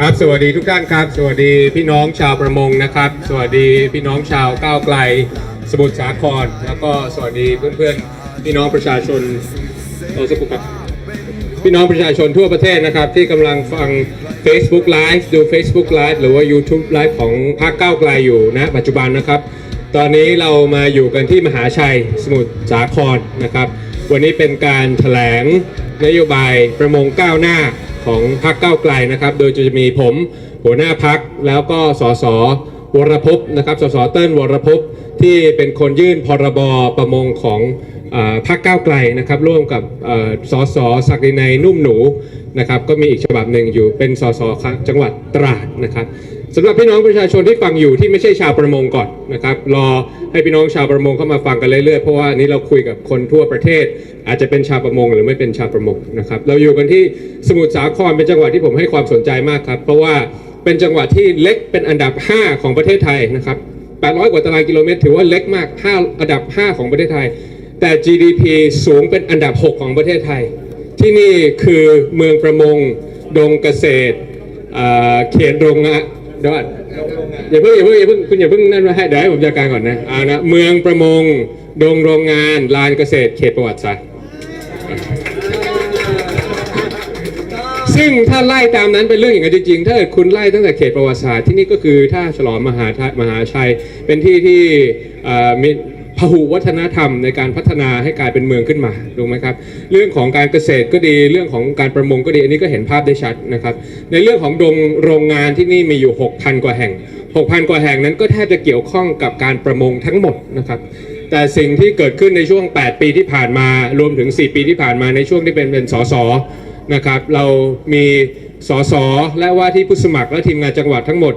ครับ สวัสดีทุกท่านครับ สวัสดีพี่น้องชาวประมงนะครับ สวัสดีพี่น้องชาวก้าวไกล สมุทรสาคร แล้วก็สวัสดีเพื่อนๆพี่น้องประชาชนโอสกุลครับพี่น้องประชาชนทั่วประเทศนะครับ ที่กำลังฟัง Facebook Live ดู Facebook Live หรือว่า YouTube Live ของพรรคก้าวไกลอยู่นะปัจจุบันนะครับ ตอนนี้เรามาอยู่กันที่มหาชัยสมุทรสาครนะครับ วันนี้เป็นการแถลงนโยบายประมงก้าวหน้าของพรรคก้าวไกลนะครับ โดยจะมีผมหัวหน้าพักแล้วก็สสวรภพนะครับสสเติ้ลวรภพที่เป็นคนยื่นพรบประมงของอพรรคก้าวไกลนะครับ ร่วมกับสสศักดินัยนุ่มหนูนะครับ ก็มีอีกฉบับหนึ่งอยู่เป็นสสจังหวัดตราดนะครับ สำหรับพี่น้องประชาชนที่ฟังอยู่ที่ไม่ใช่ชาวประมงก่อนนะครับรอให้พี่น้องชาวประมงเข้ามาฟังกันเรื่อยๆเพราะว่านี้เราคุยกับคนทั่วประเทศ อาจจะเป็นชาวประมงหรือไม่เป็นชาวประมงนะครับเราอยู่กันที่สมุทรสาครเป็นจังหวัดที่ผมให้ความสนใจมากครับเพราะว่าเป็นจังหวัดที่เล็กเป็นอันดับ 5 ของประเทศไทยนะครับ800 กว่าตารางกิโลเมตร ถือว่าเล็กมาก 5 อันดับ 5 ของประเทศไทย แต่ GDP สูงเป็นอันดับ 6 ของประเทศไทย ที่นี่คือเมืองประมง ดงเกษตรอ่าเขตโรงงาน เดี๋ยวก่อนอย่าเพิ่งอย่าเพิ่งอย่าเพิ่งคุณอย่าเพิ่งนั่นมาให้เดี๋ยวให้ผมจัดการก่อนนะเอานะเมืองประมงดงโรงงานลานเกษตรเขตประวัติศาสตร์ซึ่งถ้าไล่ตามนั้นเป็นเรื่องอย่างนั้นจริงๆ ถ้าเกิดคุณไล่ตั้งแต่เขตประวัติศาสตร์ที่นี่ก็คือท่าฉลองมหามหาชัย เป็นที่ที่มี พหุวัฒนธรรมในการพัฒนาให้กลายเป็นเมืองขึ้นมาถูกไหมครับเรื่องของการเกษตรก็ดีเรื่องของการประมงก็ดีอันนี้ก็เห็นภาพได้ชัดนะครับ ในเรื่องของโรงโรงงานที่นี่มีอยู่ 6,000 กว่าแห่ง 6,000 กว่าแห่งนั้นก็แทบจะเกี่ยวข้องกับการประมงทั้งหมดนะครับแต่สิ่งที่เกิดขึ้นในช่วง 8 ปีที่ผ่านมารวมถึง 4 ปีที่ผ่านมาในช่วงที่เป็นเป็นสสนะครับเรามีสสและว่าที่ผู้สมัครและทีมงานจังหวัดทั้งหมด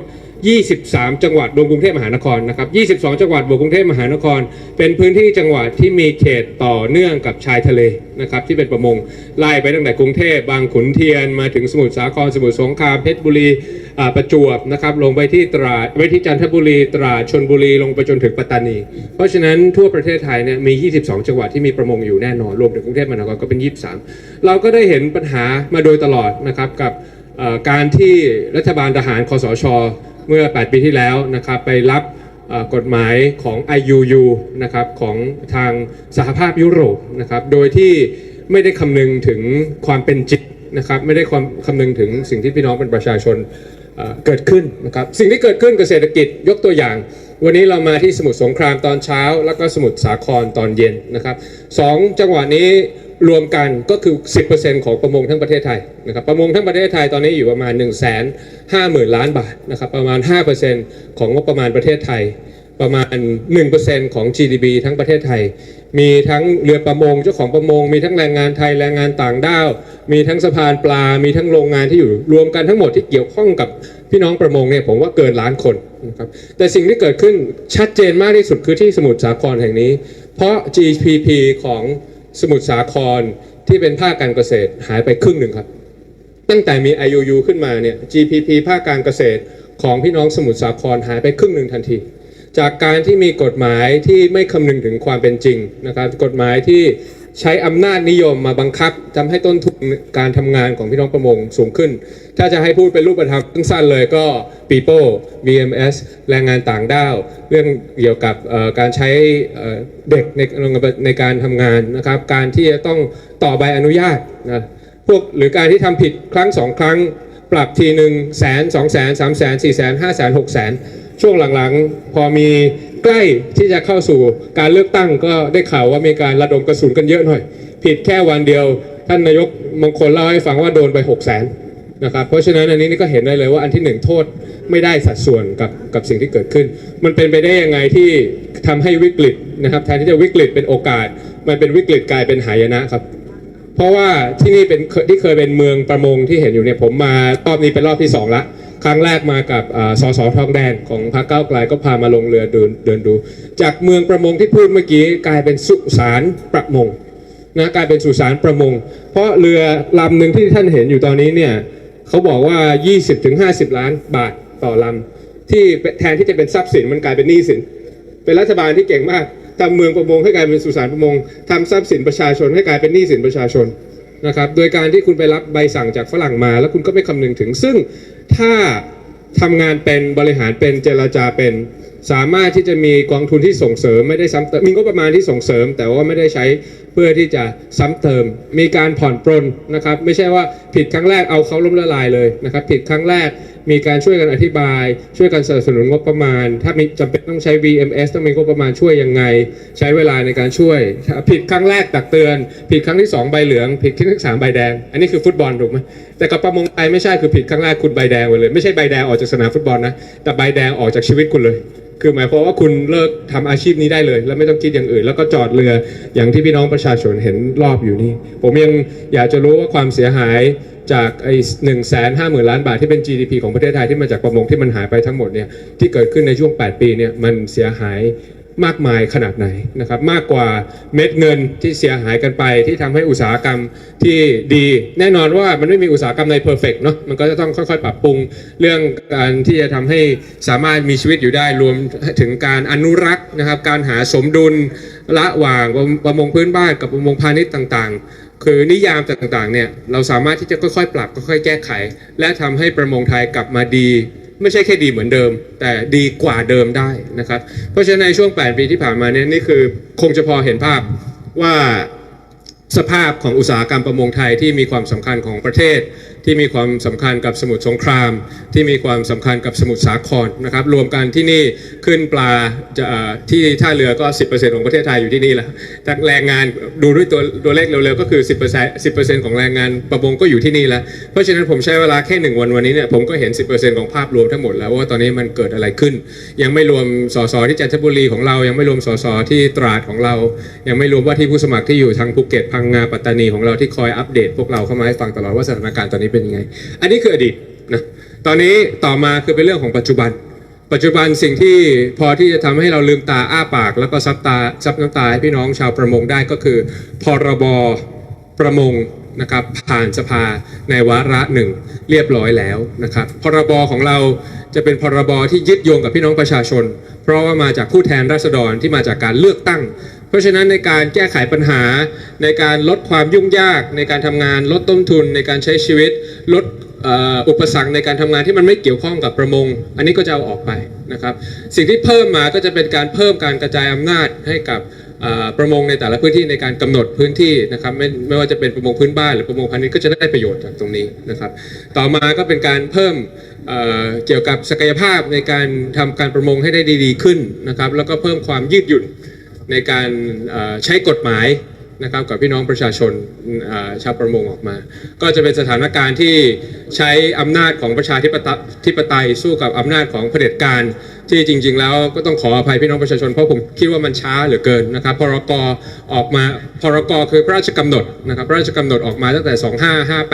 23 จังหวัดรวมกรุงเทพมหานครนะครับ 22 จังหวัดบวกกรุงเทพมหานคร เป็นพื้นที่จังหวัดที่มีเขตต่อเนื่องกับชายทะเลนะครับที่เป็นประมงไล่ไปตั้งแต่กรุงเทพบางขุนเทียนมาถึงสมุทรสาครสมุทรสงครามเพชรบุรีประจวบนะครับลงไปที่ตราดไปที่จันทบุรีตราดชนบุรีลงไปจนถึงปัตตานี เพราะฉะนั้นทั่วประเทศไทยเนี่ยมี 22 จังหวัดที่มีประมงอยู่แน่นอนรวมถึงกรุงเทพมหานครก็เป็น 23 เราก็ได้เห็นปัญหามาโดยตลอดนะครับกับการที่รัฐบาลทหารคอสช เมื่อ 8 ปีที่แล้วนะครับไปรับกฎหมายของ IUU นะครับของทางสหภาพยุโรปนะครับโดยที่ไม่ได้คำนึงถึงความเป็นจริงนะครับไม่ได้ความคำนึงถึงสิ่งที่พี่น้องเป็นประชาชนเอ่อเกิดขึ้นนะครับสิ่งที่เกิดขึ้นกับเศรษฐกิจยกตัวอย่าง วันนี้เรามาที่สมุทรสงครามตอนเช้า แล้วก็สมุทรสาครตอนเย็นนะครับสองจังหวัดนี้ รวมกันก็คือ 10%ของประมงทั้งประเทศไทยนะครับประมงทั้งประเทศไทยตอนนี้อยู่ประมาณ 1 5 0 0 0 0 ล้านบาทนะครับประมาณ 5%ของงบประมาณประเทศไทย ประมาณ 1%ของ GDP ทั้งประเทศไทย มีทั้งเรือประมงเจ้าของประมง มีทั้งแรงงานไทยแรงงานต่างด้าว มีทั้งสะพานปลา มีทั้งโรงงานที่อยู่รวมกันทั้งหมดที่เกี่ยวข้องกับพี่น้องประมงเนี่ยผมว่าเกินล้านคนนะครับแต่สิ่งที่เกิดขึ้นชัดเจนมากที่สุดคือที่สมุทรสาครแห่งนี้ เพราะ GDP ของ สมุทรสาครที่เป็นภาคการเกษตรหายไปครึ่งหนึ่งครับ ตั้งแต่มี IUU ขึ้นมาเนี่ย GPP ภาคการเกษตรของพี่น้องสมุทรสาครหายไปครึ่งหนึ่งทันที จากการที่มีกฎหมายที่ไม่คำนึงถึงความเป็นจริงนะครับกฎหมายที่ ใช้อำนาจนิยมมาบังคับทำให้ต้นทุนการทำงานของพี่น้องประมงสูงขึ้น ถ้าจะให้พูดเป็นรูปธรรมสั้นๆเลยก็ people VMS แรงงานต่างด้าว เรื่องเกี่ยวกับการใช้เอ่อเด็กในในการทำงานนะครับ การที่จะต้องต่อใบอนุญาตนะพวกหรือการที่ทำผิดครั้งสองครั้ง ปรับทีหนึ่งแสนสองแสนสามแสนสี่แสนห้าแสนหกแสนช่วงหลังๆ พอมี ใกล้ที่จะเข้าสู่การเลือกตั้งก็ได้ข่าวว่ามีการระดมกระสุนกันเยอะหน่อย ผิดแค่วันเดียว ท่านนายกมงคลเล่าให้ฟังว่าโดนไป6 0แสนนะครับเพราะฉะนั้นอันนี้นี่ก็เห็นได้เลยว่าอันที่หนึ่งโทษไม่ได้สัดส่วนกับกับสิ่งที่เกิดขึ้น มันเป็นไปได้ยังไงที่ทำให้วิกฤตนะครับแทนที่จะวิกฤตเป็นโอกาส มันเป็นวิกฤตกลายเป็นหายนะครับ เพราะว่าที่นี่เป็นที่เคยเป็นเมืองประมงที่เห็นอยู่เนี่ยผมมารอบนี้เป็นรอบที่สองละ ครั้งแรกมากับอ่าสสทองแดงของพรรคก้าวไกลก็พามาลงเรือเดินเดินดู จากเมืองประมงที่พูดเมื่อกี้กลายเป็นสุสานประมงนะกลายเป็นสุสานประมง เพราะเรือลำหนึ่งที่ท่านเห็นอยู่ตอนนี้เนี่ยเขาบอกว่า 20-50 ล้านบาทต่อลำที่แทนที่จะเป็นทรัพย์สินมันกลายเป็นหนี้สิน เป็นรัฐบาลที่เก่งมากทำเมืองประมงให้กลายเป็นสุสานประมงทำทรัพย์สินประชาชนให้กลายเป็นหนี้สินประชาชน นะครับโดยการที่คุณไปรับใบสั่งจากฝรั่งมา แล้วคุณก็ไม่คำนึงถึง ซึ่งถ้าทำงานเป็นบริหารเป็นเจรจาเป็น สามารถที่จะมีกองทุนที่ส่งเสริมไม่ได้ซ้ำเติมมีงบประมาณที่ส่งเสริม แต่ว่าไม่ได้ใช้เพื่อที่จะซ้ำเติม มีการผ่อนปรนนะครับ ไม่ใช่ว่าผิดครั้งแรกเอาเขาล้มละลายเลยนะครับ ผิดครั้งแรก มีการช่วยกันอธิบาย ช่วยกันสนับสนุนงบประมาณ ถ้ามีจำเป็นต้องใช้ VMS ต้องมีงบประมาณช่วยยังไง ใช้เวลาในการช่วย ผิดครั้งแรกตักเตือน ผิดครั้งที่สองใบเหลือง ผิดครั้งที่สามใบแดง อันนี้คือฟุตบอลถูกไหมแต่กับประมงไทยไม่ใช่คือผิดครั้งแรกคุณใบแดงไปเลย ไม่ใช่ใบแดงออกจากสนามฟุตบอลนะแต่ใบแดงออกจากชีวิตคุณเลย คือหมายความว่าคุณเลิกทำอาชีพนี้ได้เลย แล้วไม่ต้องคิดอย่างอื่น แล้วก็จอดเรืออย่างที่พี่น้องประชาชนเห็นรอบอยู่นี่ ผมยังอยากจะรู้ว่าความเสียหายจากไอ้หนึ่งแสนห้าหมื่นล้านบาทที่เป็น GDP ของประเทศไทยที่มาจากประมงที่มันหายไปทั้งหมดเนี่ยที่เกิดขึ้นในช่วง 8 ปีเนี่ยมันเสียหาย มากมายขนาดไหนนะครับมากกว่าเม็ดเงินที่เสียหายกันไป ที่ทำให้อุตสาหกรรมที่ดี แน่นอนว่ามันไม่มีอุตสาหกรรมในเพอร์เฟกเนาะมันก็จะต้องค่อยๆ ปรับปรุงเรื่องการที่จะทำให้สามารถมีชีวิตอยู่ได้รวมถึงการอนุรักษ์นะครับ การหาสมดุลระหว่างประมงพื้นบ้านกับประมงพาณิชย์ต่างๆ คือนิยามต่างๆเนี่ยเราสามารถที่จะค่อยๆ ปรับค่อยๆ แก้ไข และทำให้ประมงไทยกลับมาดี ไม่ใช่แค่ดีเหมือนเดิม แต่ดีกว่าเดิมได้นะครับ เพราะฉะนั้นในช่วง 8 ปีที่ผ่านมาเนี่ยนี่คือคงจะพอเห็นภาพว่าสภาพของอุตสาหกรรมประมงไทยที่มีความสำคัญของประเทศ ที่มีความสำคัญกับสมุทรสงคราม ที่มีความสำคัญกับสมุทรสาครนะครับรวมกันที่นี่ขึ้นปลาจะที่ท่าเรือก็ 10%ของประเทศไทยอยู่ที่นี่แล้วแต่แรงงานดูด้วยตัวตัวเลขเร็วๆก็คือ 10% 10%ของแรงงานประมงก็อยู่ที่นี่แล้ว เพราะฉะนั้นผมใช้เวลาแค่หนึ่งวันวันนี้เนี่ยผมก็เห็น 10%ของภาพรวมทั้งหมดแล้วว่าตอนนี้มันเกิดอะไรขึ้น ยังไม่รวมสสที่จันทบุรีของเรา ยังไม่รวมสสที่ตราดของเรา ยังไม่รวมว่าที่ผู้สมัครที่อยู่ทางภูเก็ตพังงาปัตตานีของเราที่คอยอัปเดตพวกเราเข้ามาให้ฟังตลอดว่าสถานการณ์ตอนนี้เป็นยังไง อันนี้คืออดีตนะตอนนี้ต่อมาคือเป็นเรื่องของปัจจุบัน ปัจจุบันสิ่งที่พอที่จะทำให้เราลืมตาอ้าปาก แล้วก็ซับตาซับน้ำตาให้พี่น้องชาวประมงได้ก็คือ พรบประมงนะครับผ่านสภาในวาระหนึ่งเรียบร้อยแล้วนะครับพรบของเราจะเป็นพรบที่ยึดโยงกับพี่น้องประชาชน เพราะว่ามาจากผู้แทนราษฎรที่มาจากการเลือกตั้ง เพราะฉะนั้นในการแก้ไขปัญหา ในการลดความยุ่งยาก ในการทำงานลดต้นทุน ในการใช้ชีวิต ลดอุปสรรคในการทำงานที่มันไม่เกี่ยวข้องกับประมง อันนี้ก็จะเอาออกไปนะครับ สิ่งที่เพิ่มมาก็จะเป็นการเพิ่มการกระจายอำนาจให้กับประมงในแต่ละพื้นที่ในการกำหนดพื้นที่นะครับไม่ไม่ว่าจะเป็นประมงพื้นบ้านหรือประมงพาณิชย์ก็จะได้ประโยชน์จากตรงนี้นะครับ ต่อมาก็เป็นการเพิ่มเเกี่ยวกับศักยภาพในการทำการประมงให้ได้ดี ๆ ขึ้นนะครับ แล้วก็เพิ่มความยืดหยุ่น ในการใช้กฎหมายนะครับกับพี่น้องประชาชนชาวประมงออกมา ก็จะเป็นสถานการณ์ที่ใช้อำนาจของประชาธิปไตยธิปไตยสู้กับอำนาจของเผด็จการที่จริง ๆ แล้วก็ต้องขออภัยพี่น้องประชาชนเพราะผมคิดว่ามันช้าเหลือเกินนะครับพรกออกมาพรกคือพระราชกำหนดนะครับพระราชกำหนดออกมาตั้งแต่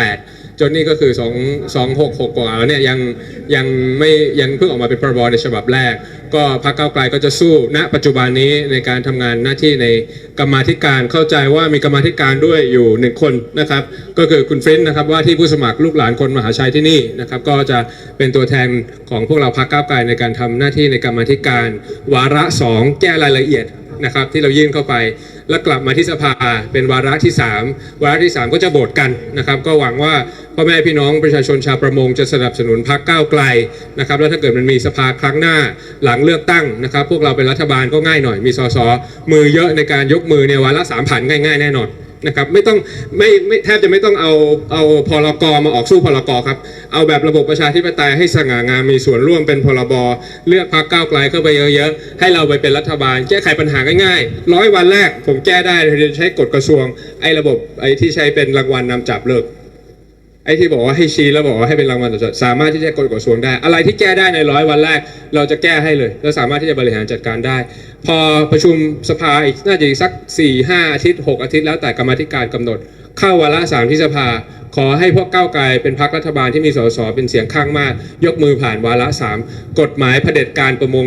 2558 จนนี่ก็คือ2 266กว่าแล้วเนี่ยยังยังไม่ยังเพิ่งออกมาเป็นพรบในฉบับแรก ก็พรรคก้าวไกลก็จะสู้ณปัจจุบันนี้ในการทำงานหน้าที่ในกรรมาธิการเข้าใจว่ามีกรรมาธิการด้วยอยู่หนึ่งคนนะครับ ก็คือคุณเฟรนท์นะครับว่าที่ผู้สมัครลูกหลานคนมหาชัยที่นี่นะครับ ก็จะเป็นตัวแทนของพวกเราพรรคก้าวไกลในการทำหน้าที่ในกรรมาธิการ วาระสองแก้รายละเอียดนะครับที่เรายื่นเข้าไป แล้วกลับมาที่สภาเป็นวาระที่ 3 วาระที่ 3 ก็จะโบทกันนะครับ ก็หวังว่าพ่อแม่พี่น้องประชาชนชาวประมงจะสนับสนุนพรรคก้าวไกลนะครับแล้วถ้าเกิดมันมีสภาครั้งหน้าหลังเลือกตั้งนะครับ พวกเราเป็นรัฐบาลก็ง่ายหน่อยมีสสมือเยอะในการยกมือในวาระสามผ่านง่าย ๆ แน่นอน นะครับไม่ต้องไม่ไม่แทบจะไม่ต้องเอาเอาพรกมาออกสู้พรกครับ เอาแบบระบบประชาธิปไตยให้สง่างามมีส่วนร่วมเป็นพรบเลือกพรรคก้าวไกลเข้าไปเยอะๆ ให้เราไปเป็นรัฐบาล แก้ไขปัญหาง่ายๆร้อยวันแรกผมแก้ได้เราจะใช้กฎกระทรวงไอ้ระบบไอ้ที่ใช้เป็นรางวัลนำจับเลิก ไอ้ที่บอกว่าให้ชี้แล้วบอกว่าให้เป็นรางวัลต่อสามารถที่จะกดกระทรวงได้ อะไรที่แก้ได้ในร้อยวันแรก เราจะแก้ให้เลยแล้วสามารถที่จะบริหารจัดการได้ พอประชุมสภาอีกน่าจะอีกสัก4ี่ห้าอาทิตย์ 6 อาทิตย์แล้วแต่กรรมธิการกำหนด เข้าวาระสามที่สภา ขอให้พวกก้าวไกลเป็นพรรครัฐบาลที่มีสสเป็นเสียงข้างมาก ยกมือผ่านวาระสามกฎหมายเผด็จการประมง